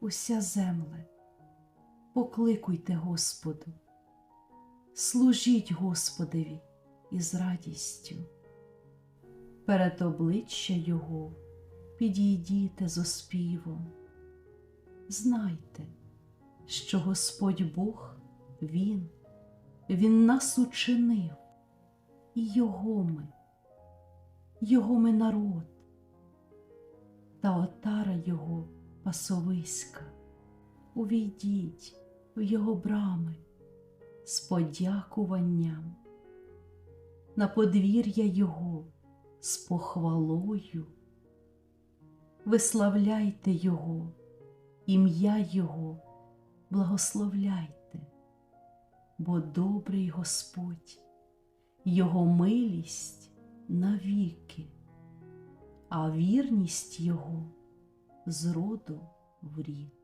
уся земле, покликуйте Господу, служіть Господеві із радістю. Перед обличчя Його підійдіте з оспівом. Знайте, що Господь Бог Він, Він нас учинив, і Його ми, Його ми народ, та отара Його пасовиська. Увійдіть в Його брами з подякуванням, на подвір'я Його з похвалою. Виславляйте Його, ім'я Його благословляйте, бо добрий Господь, Його милість навіки, а вірність Його з роду в рід.